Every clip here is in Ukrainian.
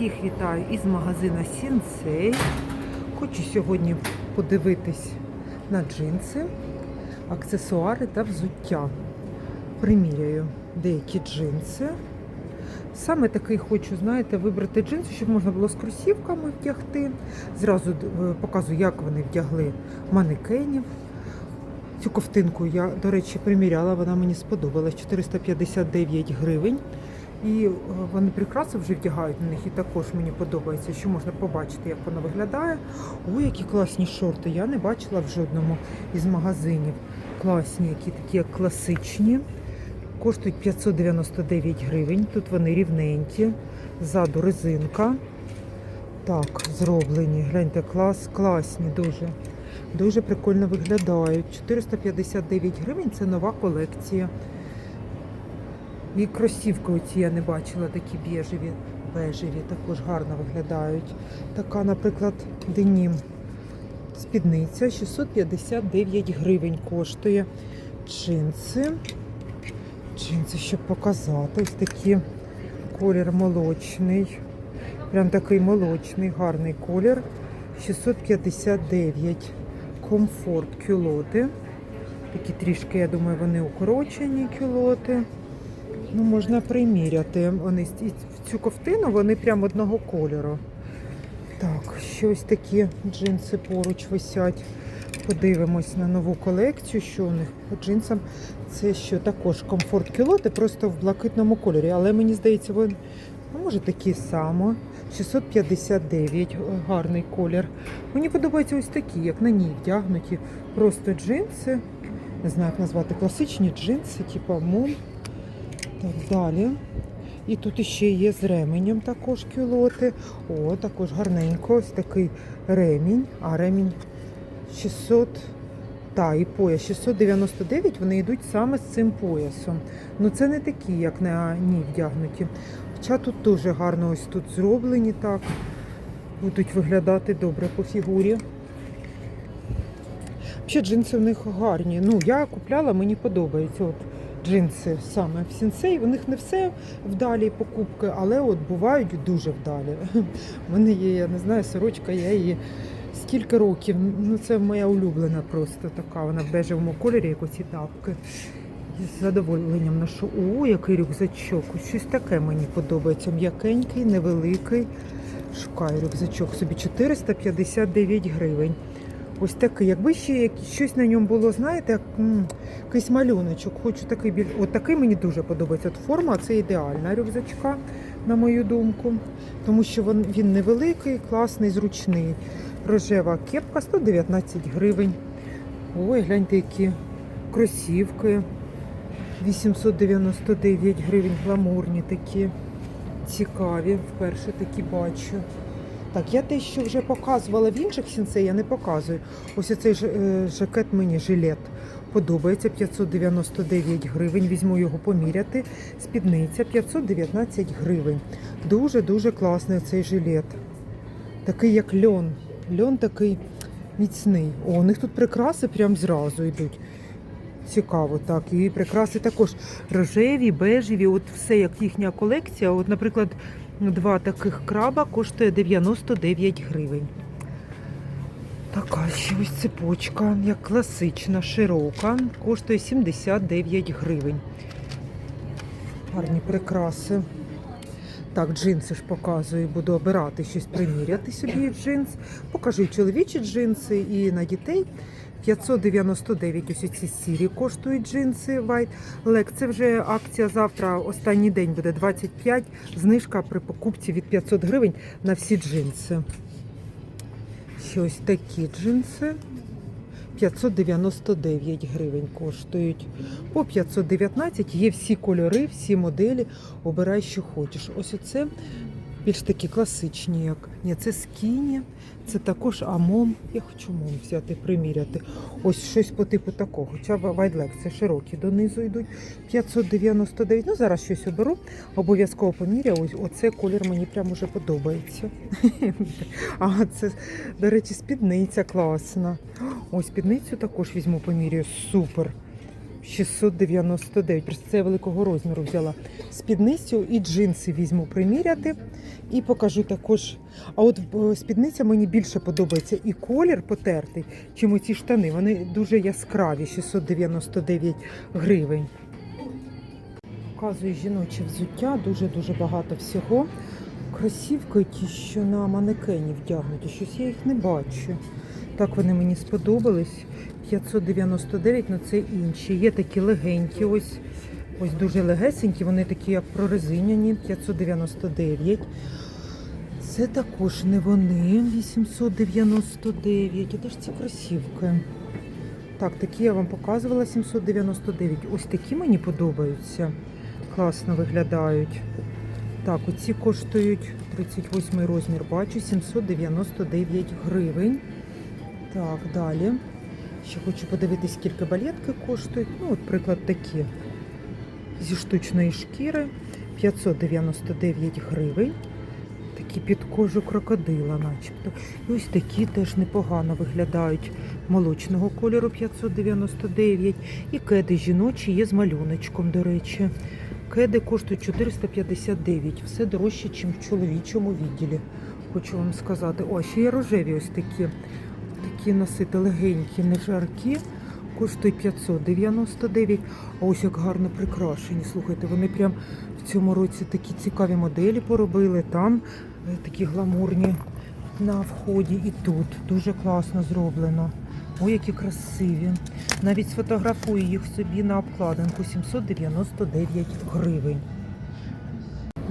Всіх вітаю із магазина Сінсей. Хочу сьогодні подивитись на джинси, аксесуари та взуття. Приміряю деякі джинси. Саме такий хочу, знаєте, вибрати джинси, щоб можна було з кросівками вдягти. Зразу е, показую, як вони вдягли манекенів. Цю ковтинку я, до речі, приміряла, вона мені сподобалась 459 гривень. І е, вони прикраси вже вдягають на них, і також мені подобається, що можна побачити, як воно виглядає. Ой, які класні шорти. Я не бачила в жодному із магазинів. Класні, які такі класичні. Коштують 599 гривень. Тут вони рівненькі. Ззаду резинка. Так, зроблені. Гляньте, клас, класні, дуже. Дуже прикольно виглядають. 459 гривень це нова колекція. І кросівки оці я не бачила, такі біжеві, бежеві, також гарно виглядають. Така, наприклад, денім. Спідниця 659 гривень коштує. Джинси. Джинси, щоб показати. Ось такі колір молочний. Прям такий молочний, гарний колір. 659. Комфорт кюлоти. Такі трішки, я думаю, вони укорочені кюлоти. Ну, можна приміряти. Вони цю ковтину вони прям одного кольору. Так, щось такі джинси поруч висять. Подивимось на нову колекцію, що у них по джинсам. Це що також комфорт кілоти, просто в блакитному кольорі. Але мені здається, вони ну, може такі само. 659, гарний колір. Мені подобаються ось такі, як на ній вдягнуті. Просто джинси. Не знаю, як назвати класичні джинси, типу мун. Так, далі. І тут іще є з ременем також кюлоти. О, також гарненько. Ось такий ремінь. А ремінь 600. Та, і пояс 699, вони йдуть саме з цим поясом. Ну це не такі, як на ній вдягнуті. Хоча тут дуже гарно ось тут зроблені так. Будуть виглядати добре по фігурі. Взагалі джинси в них гарні. Ну, я купляла, мені подобається. От джинси саме в сінсей. У них не все вдалі покупки, але от бувають дуже вдалі. У мене є, я не знаю, сорочка, я її скільки років. Ну це моя улюблена просто така. Вона в бежевому кольорі, як оці тапки. З задоволенням ношу. О, який рюкзачок. Щось таке мені подобається. М'якенький, невеликий. Шукаю рюкзачок собі 459 гривень. Ось такий. Якби ще щось на ньому було, знаєте, як, якийсь малюночок. Хочу такий біль. От такий мені дуже подобається. От форма це ідеальна рюкзачка, на мою думку. Тому що він, він невеликий, класний, зручний. Рожева кепка 119 гривень. Ой, гляньте, які кросівки. 899 гривень, гламурні такі. Цікаві. Вперше такі бачу. Так, я те, що вже показувала в інших сінцей, я не показую. Ось цей ж, е, жакет мені жилет подобається 599 гривень. Візьму його поміряти. Спідниця 519 гривень. Дуже-дуже класний цей жилет. Такий як льон. Льон такий міцний. О, у них тут прикраси прям зразу йдуть. Цікаво, так. І прикраси також рожеві, бежеві, от все як їхня колекція. От, наприклад, два таких краба коштує 99 гривень. Така ще ось цепочка, як класична, широка, коштує 79 гривень. Гарні прикраси. Так, джинси ж показую, буду обирати щось приміряти собі джинс. Покажу чоловічі джинси і на дітей. 599 ось ці сірі коштують джинси White Leg. Це вже акція завтра, останній день буде 25, знижка при покупці від 500 гривень на всі джинси. Ще ось такі джинси. 599 гривень коштують. По 519 є всі кольори, всі моделі. Обирай, що хочеш. Ось оце більш такі класичні, як ні, це скіні, це також амом. Я хочу мом взяти, приміряти. Ось щось по типу такого. Хоча вайдлек це широкі донизу йдуть. 599. Ну зараз щось оберу. Обов'язково поміряю. Ось оце колір мені прямо вже подобається. А це, до речі, спідниця класна. Ось спідницю також візьму поміряю. Супер. 699. Просто це я великого розміру взяла. Спідницю і джинси візьму приміряти. І покажу також. А от е, спідниця мені більше подобається і колір потертий, чим оці штани. Вони дуже яскраві, 699 гривень. Показую жіноче взуття, дуже-дуже багато всього. Кросівки ті, що на манекені вдягнуті, щось я їх не бачу. Так вони мені сподобались. 599, але це інші. Є такі легенькі, ось, ось дуже легесенькі, вони такі як прорезиняні, 599. Це також не вони, 899. А де ж ці кросівки? Так, такі я вам показувала 799. Ось такі мені подобаються. Класно виглядають. Так, оці коштують 38 розмір, бачу, 799 гривень. Так, далі. Ще хочу подивитись, скільки балетки коштують. Ну, от, приклад, такі. Зі штучної шкіри 599 гривень. Такі під кожу крокодила, начебто. І ось такі теж непогано виглядають. Молочного кольору 599. І кеди жіночі є з малюночком, до речі. Кеди коштують 459. Все дорожче, ніж в чоловічому відділі. Хочу вам сказати. О, ще є рожеві ось такі. Такі носити легенькі, не жаркі. Коштують 599. А ось як гарно прикрашені. Слухайте, вони прям в цьому році такі цікаві моделі поробили. Там е, такі гламурні на вході і тут. Дуже класно зроблено. Ой, які красиві. Навіть сфотографую їх собі на обкладинку 799 гривень.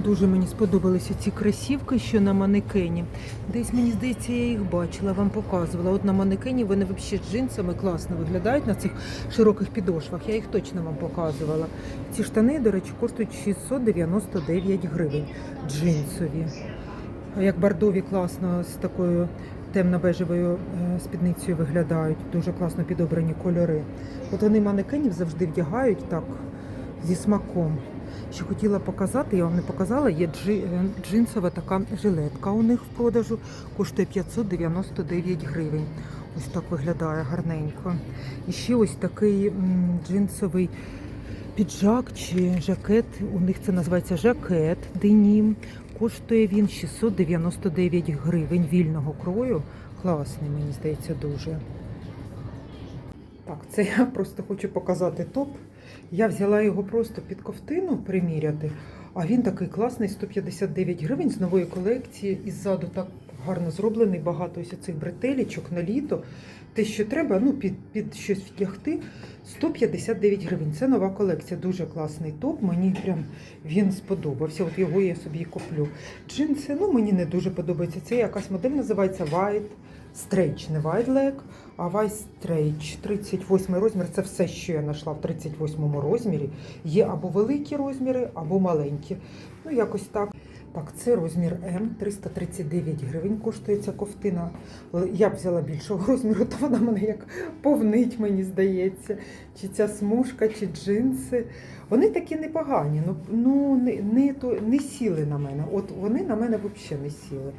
Дуже мені сподобалися ці кросівки, що на манекені. Десь мені здається, я їх бачила, вам показувала. От на манекені вони взагалі джинсами класно виглядають на цих широких підошвах. Я їх точно вам показувала. Ці штани, до речі, коштують 699 гривень. Джинсові. Як бордові класно з такою темно-бежевою е, спідницею виглядають. Дуже класно підобрані кольори. От вони манекенів завжди вдягають так зі смаком. Ще хотіла показати, я вам не показала, є е, джинсова така жилетка у них в продажу, коштує 599 гривень. Ось так виглядає гарненько. І ще ось такий джинсовий піджак чи жакет. У них це називається жакет денім. Коштує він 699 гривень вільного крою. Класний, мені здається, дуже. Так, це я просто хочу показати топ. Я взяла його просто під ковтину приміряти, а він такий класний, 159 гривень з нової колекції. І ззаду так гарно зроблений, багато ось цих бретелічок на літо. Те, що треба, ну, під, під щось втягти, 159 гривень. Це нова колекція, дуже класний топ. Мені прям він сподобався. От його я собі куплю. Джинси, ну мені не дуже подобається. Це якась модель називається White Stretch, не Leg, а Stretch. 38 розмір. Це все, що я знайшла в 38 розмірі. Є або великі розміри, або маленькі. Ну, якось так. Так, це розмір М, 339 гривень коштує ця ковтина. Я б взяла більшого розміру, то вона мене як повнить, мені здається. Чи ця смужка, чи джинси. Вони такі непогані, ну, ну не, не, то, не сіли на мене. От вони на мене взагалі не сіли.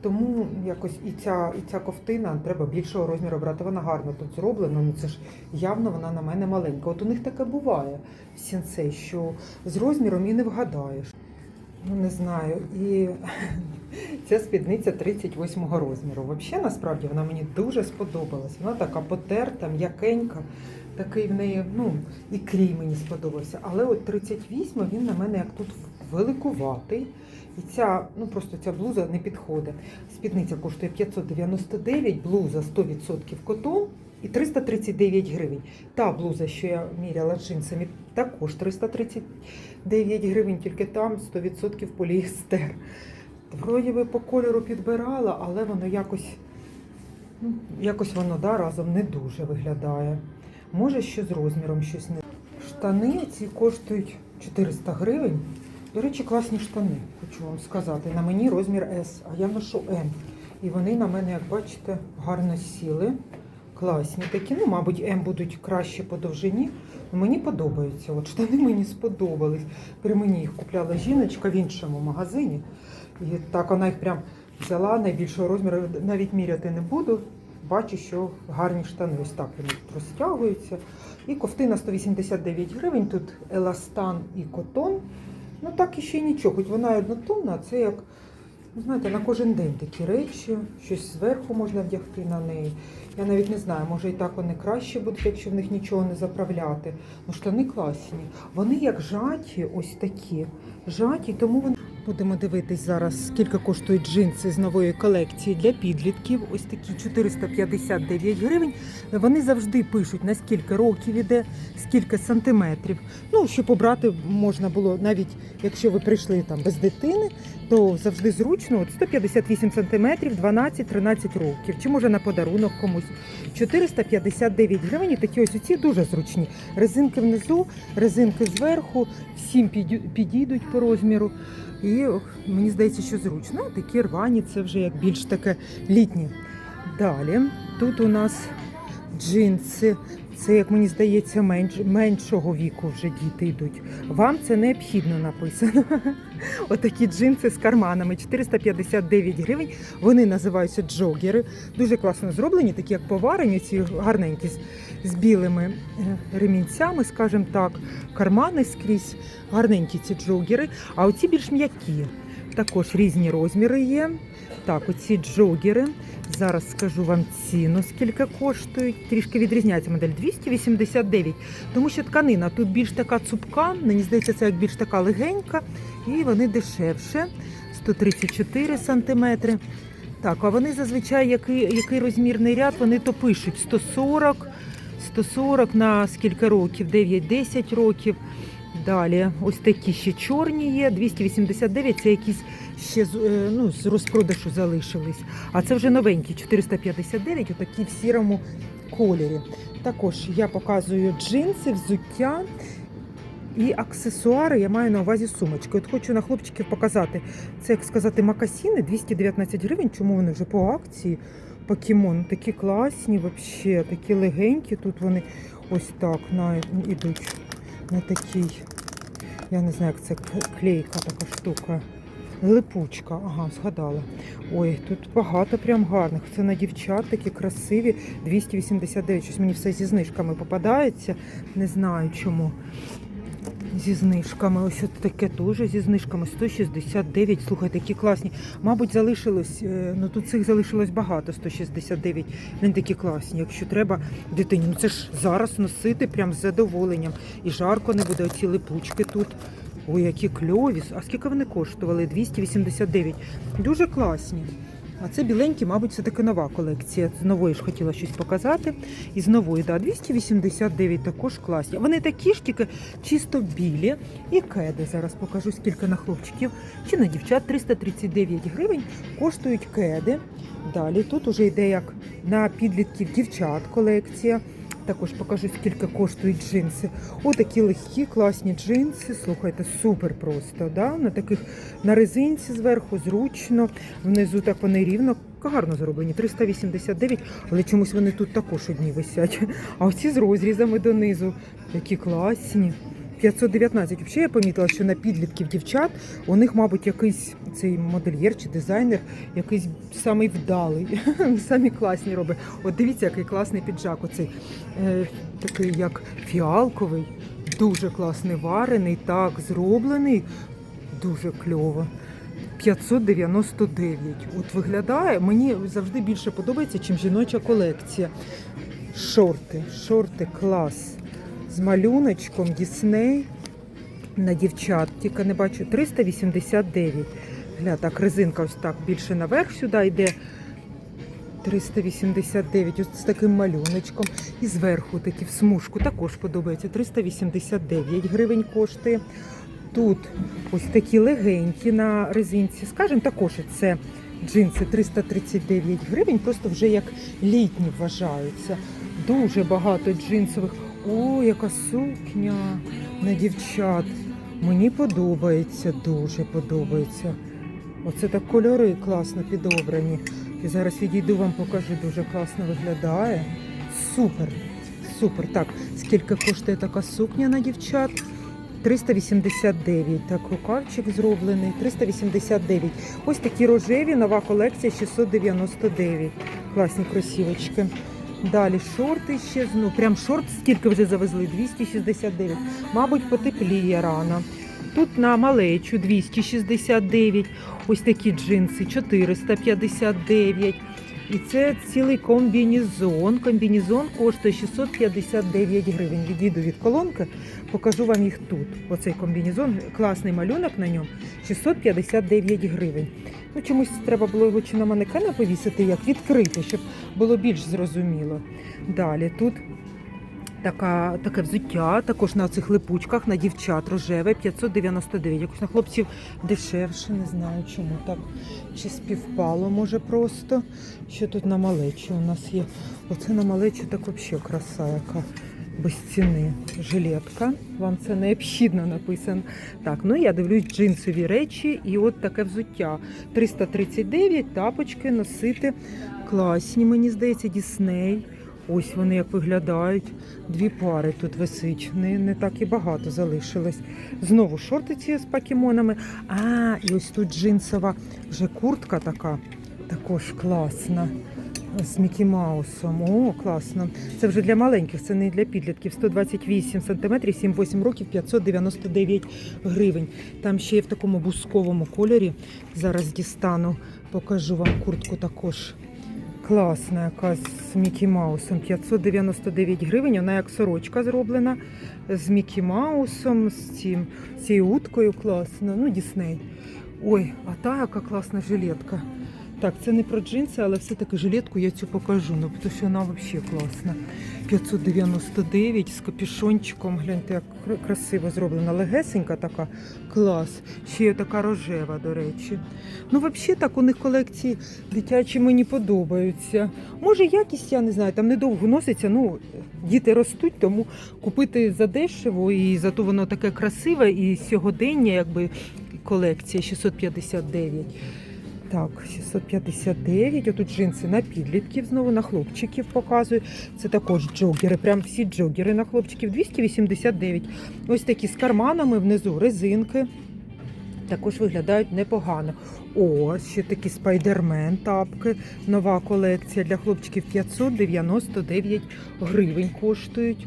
Тому якось і ця, і ця ковтина треба більшого розміру брати. Вона гарно тут зроблена, ну це ж явно вона на мене маленька. От у них таке буває в сінцей, що з розміром і не вгадаєш. Ну, не знаю. І ця спідниця 38-го розміру. Взагалі, насправді, вона мені дуже сподобалась. Вона така потерта, м'якенька, такий в неї, ну, і крій мені сподобався. Але от 38 він на мене як тут великуватий. І ця, ну просто ця блуза не підходить. Спідниця коштує 599, блуза 100% котон і 339 гривень. Та блуза, що я міряла джинсами, також 339 гривень, тільки там 100% поліестер. Вроді би по кольору підбирала, але воно якось, ну, якось воно да, разом не дуже виглядає. Може, що з розміром щось не. Штани ці коштують 400 гривень. До речі, класні штани, хочу вам сказати. На мені розмір S, а я ношу М. І вони на мене, як бачите, гарно сіли. Класні такі. Ну, мабуть, М будуть краще по довжині. Ну, Мені подобаються. От штани мені сподобались. При мені їх купляла жіночка в іншому магазині. І так вона їх прям взяла найбільшого розміру, навіть міряти не буду. Бачу, що гарні штани. Ось так вони розтягуються. І ковтина 189 гривень. Тут еластан і котон. Ну так і ще й нічого, хоч вона і однотонна, це як Ну, знаєте, на кожен день такі речі, щось зверху можна вдягти на неї. Я навіть не знаю, може і так вони краще будуть, якщо в них нічого не заправляти. Ну, штани класні. Вони як жаті, ось такі. Жаті, тому вони. Будемо дивитись зараз, скільки коштують джинси з нової колекції для підлітків. Ось такі 459 гривень. Вони завжди пишуть, на скільки років іде, скільки сантиметрів. Ну, щоб обрати можна було, навіть якщо ви прийшли там без дитини, то завжди зручно. От 158 сантиметрів, 12-13 років. Чи може на подарунок комусь. 459 гривень. Такі ось ці дуже зручні. Резинки внизу, резинки зверху, всім підійдуть по розміру. І мені здається, що зручно. Такі рвані, це вже як більш таке літнє. Далі тут у нас джинси. Це, як мені здається, менш, меншого віку вже діти йдуть. Вам це необхідно написано. Отакі джинси з карманами 459 гривень. Вони називаються джогери. Дуже класно зроблені, такі як поварені, ці гарненькі з, білими е, ремінцями, скажімо так, кармани скрізь. Гарненькі ці джогери. А оці більш м'які. Також різні розміри є. Так, оці джогери. Зараз скажу вам ціну, скільки коштують. Трішки відрізняється модель 289. Тому що тканина тут більш така цупка, мені здається, це як більш така легенька, і вони дешевше 134 сантиметри. Так, а вони зазвичай який, який розмірний ряд, вони то пишуть 140, 140 на скільки років, 9-10 років. Далі, ось такі ще чорні є, 289, це якісь ще е, ну, з розпродажу залишились. А це вже новенькі, 459, отакі в сірому кольорі. Також я показую джинси, взуття і аксесуари. Я маю на увазі сумочки. От хочу на хлопчиків показати. Це, як сказати, макасіни 219 гривень. Чому вони вже по акції? Покемон такі класні, вообще, такі легенькі. Тут вони ось так на, ідуть на такий. Я не знаю, як це клейка така штука. Липучка, ага, згадала. Ой, тут багато прям гарних. Це на дівчат такі красиві. 289. Щось мені все зі знижками попадається. Не знаю чому. Зі знижками. Ось таке теж зі знижками. 169. Слухайте, які класні. Мабуть, залишилось, е, ну тут цих залишилось багато, 169. Вони такі класні. Якщо треба дитині, ну це ж зараз носити прям з задоволенням. І жарко не буде, оці липучки тут. Ой, які кльові. А скільки вони коштували? 289. Дуже класні. А це біленькі, мабуть, це таки нова колекція. З нової ж хотіла щось показати. І з нової, да, 289 також класні. Вони такі ж, тільки чисто білі. І кеди. Зараз покажу, скільки на хлопчиків чи на дівчат. 339 гривень коштують кеди. Далі тут уже йде як на підлітків дівчат колекція. Також покажу, скільки коштують джинси. Отакі легкі, класні джинси. Слухайте, супер просто. Да? На таких на резинці зверху, зручно. Внизу так вони рівно. Гарно зроблені, 389, але чомусь вони тут також одні висять. А оці з розрізами донизу, які класні. 519. Взагалі я помітила, що на підлітків дівчат у них, мабуть, якийсь цей модельєр чи дизайнер, якийсь самий вдалий, самі класні робить. От дивіться, який класний піджак. Оцей е, такий як фіалковий, дуже класний варений, так зроблений, дуже кльово. 599. От виглядає, мені завжди більше подобається, чим жіноча колекція. Шорти, шорти клас. З малюночком Дісней на дівчат. Тільки не бачу 389. Гля, так, резинка ось так більше наверх сюди йде. 389, ось з таким малюночком. І зверху такі в смужку також подобається. 389 гривень коштує. Тут ось такі легенькі на резинці. Скажімо, також це джинси 339 гривень, просто вже як літні вважаються. Дуже багато джинсових. О, яка сукня на дівчат. Мені подобається, дуже подобається. Оце так кольори класно підобрані. І зараз відійду вам покажу, дуже класно виглядає. Супер, супер. Так, скільки коштує така сукня на дівчат? 389. Так, рукавчик зроблений. 389. Ось такі рожеві, нова колекція 699. Класні кросівочки. Далі шорти ще ну прям шорт скільки вже завезли? 269. Мабуть, потепліє рано. Тут на малечу 269, ось такі джинси 459. І це цілий комбінезон. Комбінезон коштує 659 гривень. Відійду від колонки, покажу вам їх тут. Оцей комбінезон, класний малюнок на ньому 659 гривень. Ну, чомусь треба було його чи на манекена повісити, як відкрити, щоб було більш зрозуміло. Далі тут така, таке взуття, також на цих липучках, на дівчат рожеве 599. Якось на хлопців дешевше, не знаю чому так. Чи співпало, може просто. Що тут на малечу у нас є? Оце на малечу так взагалі краса яка. Без ціни жилетка. Вам це необхідно написано. Так, ну я дивлюсь джинсові речі і от таке взуття. 339 тапочки носити класні, мені здається, Дісней. Ось вони як виглядають. Дві пари тут висить. Не, не так і багато залишилось. Знову шорти ці з покемонами. А, і ось тут джинсова вже куртка така, також класна. З Мікі Маусом. О, класно. Це вже для маленьких, це не для підлітків. 128 см, 7-8 років, 599 гривень. Там ще є в такому бусковому кольорі. Зараз дістану, покажу вам куртку також. Класна якась з Мікі Маусом. 599 гривень. Вона як сорочка зроблена з Мікі Маусом, з цим, цією уткою класно. Ну, Дісней. Ой, а та яка класна жилетка. Так, це не про джинси, але все-таки жилетку я цю покажу, ну, тому що вона взагалі класна. 599 з капюшончиком. Гляньте, як красиво зроблена. Легесенька така, клас. Ще є така рожева, до речі. Ну, взагалі, так у них колекції дитячі мені подобаються. Може, якість, я не знаю, там недовго носиться. Ну, діти ростуть, тому купити задешево і зато воно таке красиве і сьогодення, якби колекція 659. Так, 659. Отут джинси на підлітків, знову на хлопчиків показую. Це також джогери, прям всі джогери на хлопчиків. 289. Ось такі з карманами внизу резинки. Також виглядають непогано. О, ще такі спайдермен тапки. Нова колекція для хлопчиків 599 гривень коштують.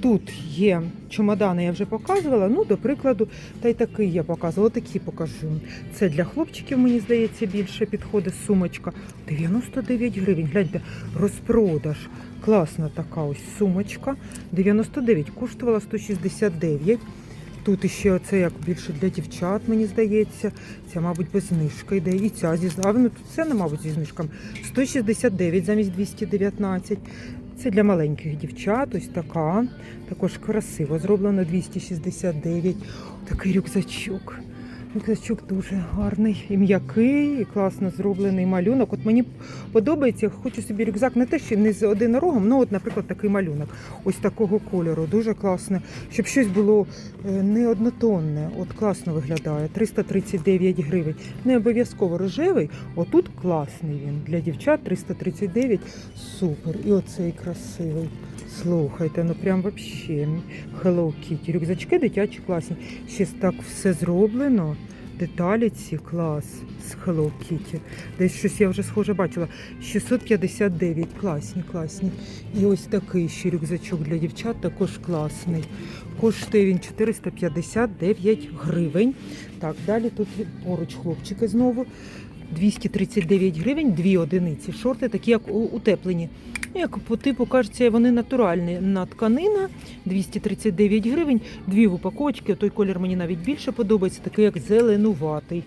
Тут є чемодани, я вже показувала. Ну, до прикладу, та й такий я показувала. Такі покажу. Це для хлопчиків, мені здається, більше підходить сумочка. 99 гривень. Гляньте, розпродаж. Класна така ось сумочка. 99 коштувала 169. Тут ще оце як більше для дівчат, мені здається. Ця, мабуть, без знижки йде. І ця зі знижками. Ну, тут це, не, мабуть, зі знижками. 169 замість 219. Це для маленьких дівчат, ось така. Також красиво зроблено 269. Такий рюкзачок. Рюкзачок дуже гарний і м'який, і класно зроблений малюнок. От мені подобається, хочу собі рюкзак не те, що не з одинорогом, ну от, наприклад, такий малюнок. Ось такого кольору. Дуже класно. Щоб щось було е, не однотонне. От класно виглядає. 339 гривень. Не обов'язково рожевий. Отут класний він. Для дівчат 339. Супер. І оцей красивий. Слухайте, ну прям вообще Hello Kitty. Рюкзачки дитячі класні. Ще так все зроблено. Деталі ці клас з Hello Kitty. Десь щось я вже схоже бачила. 659. Класні, класні. І ось такий ще рюкзачок для дівчат, також класний. Коштує він 459 гривень. Так, далі тут поруч хлопчики знову. 239 гривень, дві одиниці. Шорти такі, як утеплені. Як по типу кажеться, вони натуральні на тканина 239 гривень, дві в упаковочці. Той колір мені навіть більше подобається, такий як зеленуватий.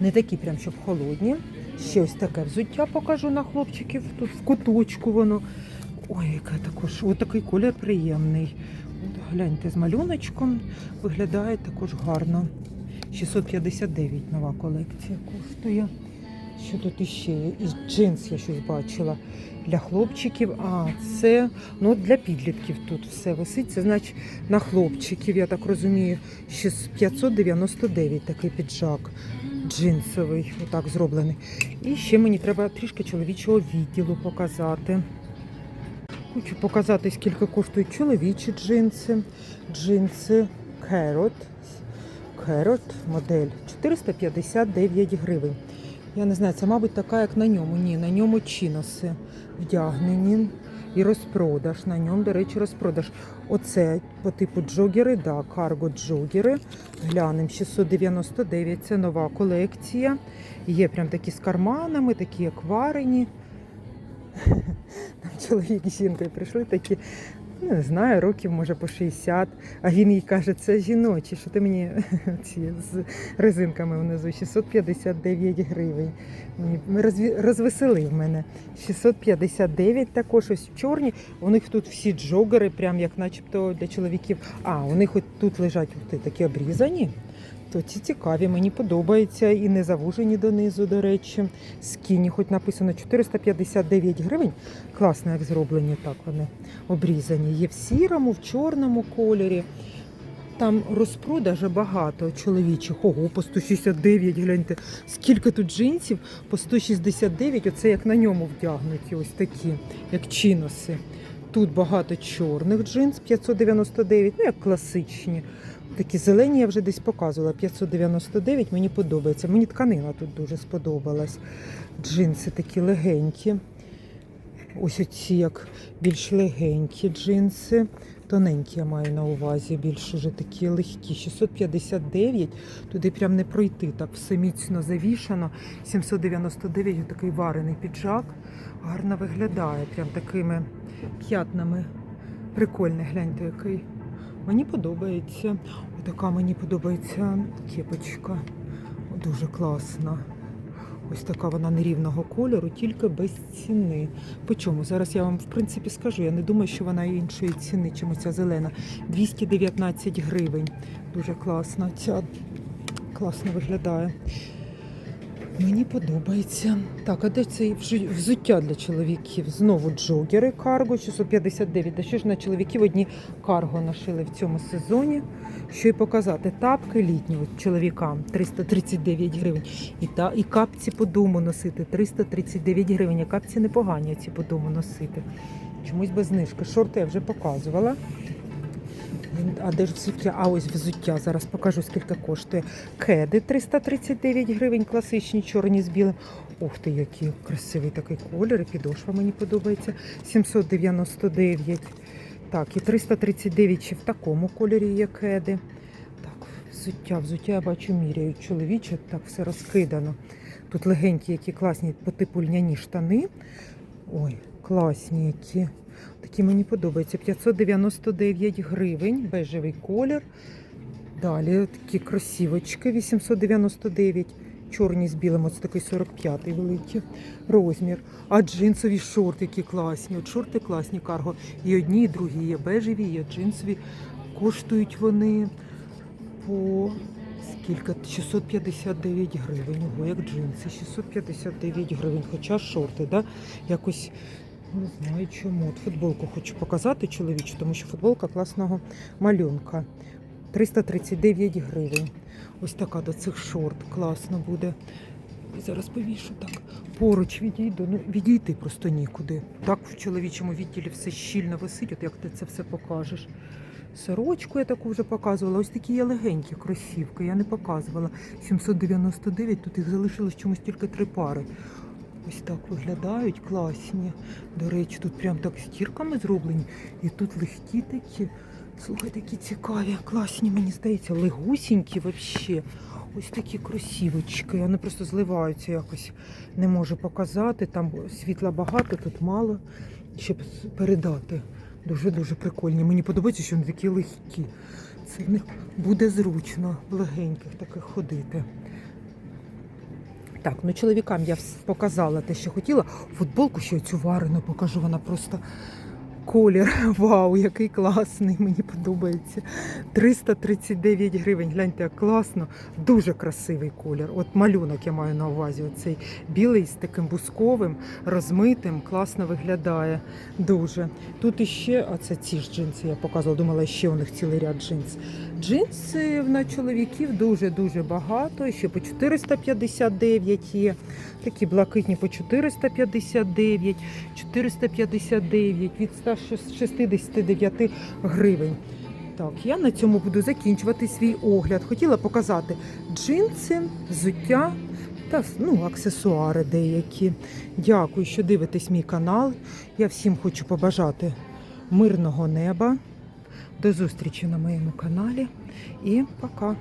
Не такі прям, щоб холодні. Ще ось таке взуття покажу на хлопчиків. Тут в куточку воно. Ой, яке також. Ось такий колір приємний. От, гляньте, з малюночком виглядає також гарно. 659 нова колекція коштує. Що тут іще? І джинс я щось бачила для хлопчиків. А, це ну, для підлітків тут все висить. Це значить на хлопчиків, я так розумію, ще з 599 такий піджак джинсовий, отак зроблений. І ще мені треба трішки чоловічого відділу показати. Хочу показати, скільки коштують чоловічі джинси. Джинси Carrot. Carrot модель 459 гривень. Я не знаю, це, мабуть, така, як на ньому. Ні, на ньому чиноси вдягнені. і розпродаж. На ньому, до речі, розпродаж. Оце по типу джогери, да, карго джогери. Глянемо, 699, це нова колекція. Є прям такі з карманами, такі як варені. Там чоловік з жінкою прийшли такі, не знаю, років може по 60. А він їй каже, це жіночі, що ти мені ці з резинками внизу 659 гривень. Мені розвеселив мене. 659 також ось чорні. У них тут всі джогери, прям як начебто для чоловіків. А, у них тут лежать такі обрізані. То ці цікаві, мені подобаються і не завужені донизу, до речі. Скіні, хоч написано 459 гривень. Класно, як зроблені, так вони обрізані. Є в сірому, в чорному кольорі. Там розпродажа багато чоловічих. Ого, по 169, гляньте. Скільки тут джинсів? По 169, оце як на ньому вдягнуті, ось такі, як чиноси. Тут багато чорних джинс 599, ну як класичні. Такі зелені я вже десь показувала. 599 мені подобається. Мені тканина тут дуже сподобалась. Джинси такі легенькі. Ось оці як більш легенькі джинси. Тоненькі я маю на увазі, більш уже такі легкі. 659, туди прям не пройти. Так все міцно завішано. 799 такий варений піджак. Гарно виглядає, прям такими п'ятнами. Прикольний, гляньте, який. Мені подобається. Отака мені подобається кепочка. Дуже класна. Ось така вона нерівного кольору, тільки без ціни. По чому? Зараз я вам в принципі скажу. Я не думаю, що вона іншої ціни, чим оця зелена. 219 гривень. Дуже класна. Ця класно виглядає. Мені подобається. Так, а де це взуття для чоловіків? Знову джогери карго 659. Да що ж на чоловіків одні карго нашили в цьому сезоні. Що й показати? Тапки літні от чоловікам 339 гривень. І, та, і капці по дому носити 339 гривень. А капці непогані ці по дому носити. Чомусь без знижки. Шорти я вже показувала. А де ж взуття? А ось взуття. Зараз покажу, скільки коштує. Кеди 339 гривень, класичні, чорні з білим. Ух ти, який красивий такий колір, і підошва мені подобається. 799. Так, і 339 ще в такому кольорі є кеди. Так, взуття, взуття я бачу міряють. Чоловіче, так все розкидано. Тут легенькі, які класні по типу льняні штани. Ой, класні які. Такі мені подобаються. 599 гривень, бежевий колір. Далі такі кросівочки 899. Чорні з білим, ось такий 45-й великий розмір. А джинсові шорти, які класні. От шорти класні карго. І одні, і другі є бежеві, є джинсові. Коштують вони по скільки? 659 гривень. Ого, як джинси. 659 гривень. Хоча шорти, да? якось не знаю чому. От футболку хочу показати чоловічу, тому що футболка класного малюнка. 339 гривень. Ось така до цих шорт. Класно буде. Зараз повішу так. Поруч відійду. Ну, відійти просто нікуди. Так в чоловічому відділі все щільно висить, от як ти це все покажеш. Сорочку я таку вже показувала. Ось такі є легенькі кросівки, я не показувала. 799, тут їх залишилось чомусь тільки три пари. Ось так виглядають, класні. До речі, тут прям так стірками зроблені. І тут легкі такі. Слухай, такі цікаві, класні, мені здається, легусінькі взагалі. Ось такі кросівочки. Вони просто зливаються якось. Не можу показати. Там світла багато, тут мало. Щоб передати. Дуже-дуже прикольні. Мені подобається, що вони такі легкі. Це буде зручно в легеньких таких ходити. Так, ну чоловікам я показала те, що хотіла. Футболку ще цю варену покажу. Вона просто колір. Вау, який класний, мені подобається. 339 гривень. Гляньте, як класно. Дуже красивий колір. От малюнок я маю на увазі. Оцей білий з таким бусковим, розмитим, класно виглядає. Дуже. Тут іще, а це ці ж джинси я показувала, думала, ще у них цілий ряд джинс. Джинси на чоловіків дуже-дуже багато. Ще по 459 є. Такі блакитні по 459, 459 від 169 гривень. Так, я на цьому буду закінчувати свій огляд. Хотіла показати джинси, взуття та ну, аксесуари деякі. Дякую, що дивитесь мій канал. Я всім хочу побажати мирного неба. До зустрічі на моєму каналі і пока.